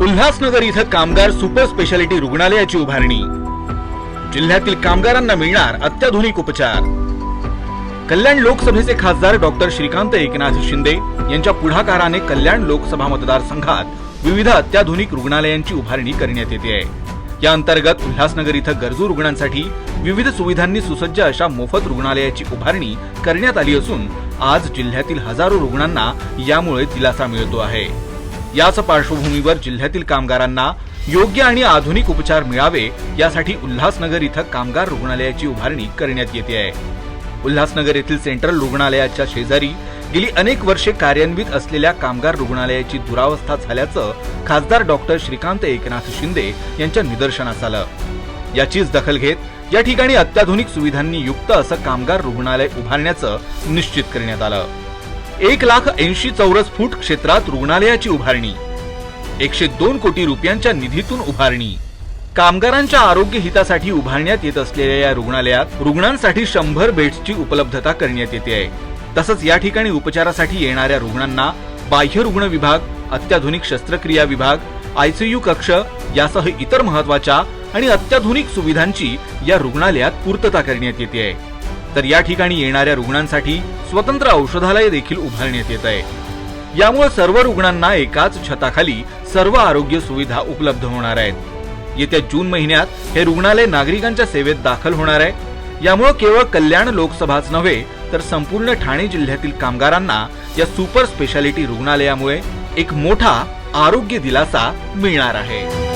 उल्हासनगर इथं कामगार super speciality रुग्णालयाची उभारणी. जिल्ह्यातील कामगारांना मिळणार अत्याधुनिक उपचार. कल्याण लोकसभेचे खासदार डॉक्टर श्रीकांत एकनाथ शिंदे यांच्या पुढाकाराने कल्याण लोकसभा मतदारसंघात विविध अत्याधुनिक रुग्णालयांची उभारणी करण्यात येते. आहे या अंतर्गत उल्हासनगर इथं गरजू रुग्णांसाठी विविध सुविधांनी सुसज्ज अशा मोफत रुग्णालयाची उभारणी करण्यात आली असून आज जिल्ह्यातील हजारो रुग्णांना यामुळे दिलासा मिळतो आहे. याच पार्श्वभूमीवर जिल्ह्यातील कामगारांना योग्य आणि आधुनिक उपचार मिळावे यासाठी उल्हासनगर इथं कामगार रुग्णालयाची उभारणी करण्यात येते आहे. उल्हासनगर येथील सेंट्रल रुग्णालयाच्या शेजारी गेली अनेक वर्षे कार्यान्वित असलेल्या कामगार रुग्णालयाची दुरावस्था झाल्याचं खासदार डॉक्टर श्रीकांत एकनाथ शिंदे यांच्या निदर्शनास आलं. याचीच दखल घेत या ठिकाणी अत्याधुनिक सुविधांनी युक्त असं कामगार रुग्णालय उभारण्याचं निश्चित करण्यात आलं. एक लाख ऐंशी चौरस फूट क्षेत्रात रुग्णालयाची उभारणी एकशे दोन कोटी रुपयांच्या निधीतून उभारणी. कामगारांच्या आरोग्य हितासाठी उभारण्यात येत असलेल्या या रुग्णालयात रुग्णांसाठी शंभर बेड्सची उपलब्धता करण्यात येते आहे. तसंच या ठिकाणी उपचारासाठी येणाऱ्या रुग्णांना बाह्य रुग्ण विभाग अत्याधुनिक शस्त्रक्रिया विभाग आयसीयू कक्ष यासह इतर महत्त्वाच्या आणि अत्याधुनिक सुविधांची या रुग्णालयात पूर्तता करण्यात येते आहे. तर या ठिकाणी येणाऱ्या रुग्णांसाठी स्वतंत्र औषधालय देखील उभारण्यात येत आहे. यामुळे सर्व रुग्णांना एकाच छताखाली सर्व आरोग्य सुविधा उपलब्ध होणार आहेत. येत्या जून महिन्यात हे रुग्णालय नागरिकांच्या सेवेत दाखल होणार आहे. यामुळे केवळ कल्याण लोकसभाच नव्हे तर संपूर्ण ठाणे जिल्ह्यातील कामगारांना या सुपर स्पेशालिटी रुग्णालयामुळे एक मोठा आरोग्य दिलासा मिळणार आहे.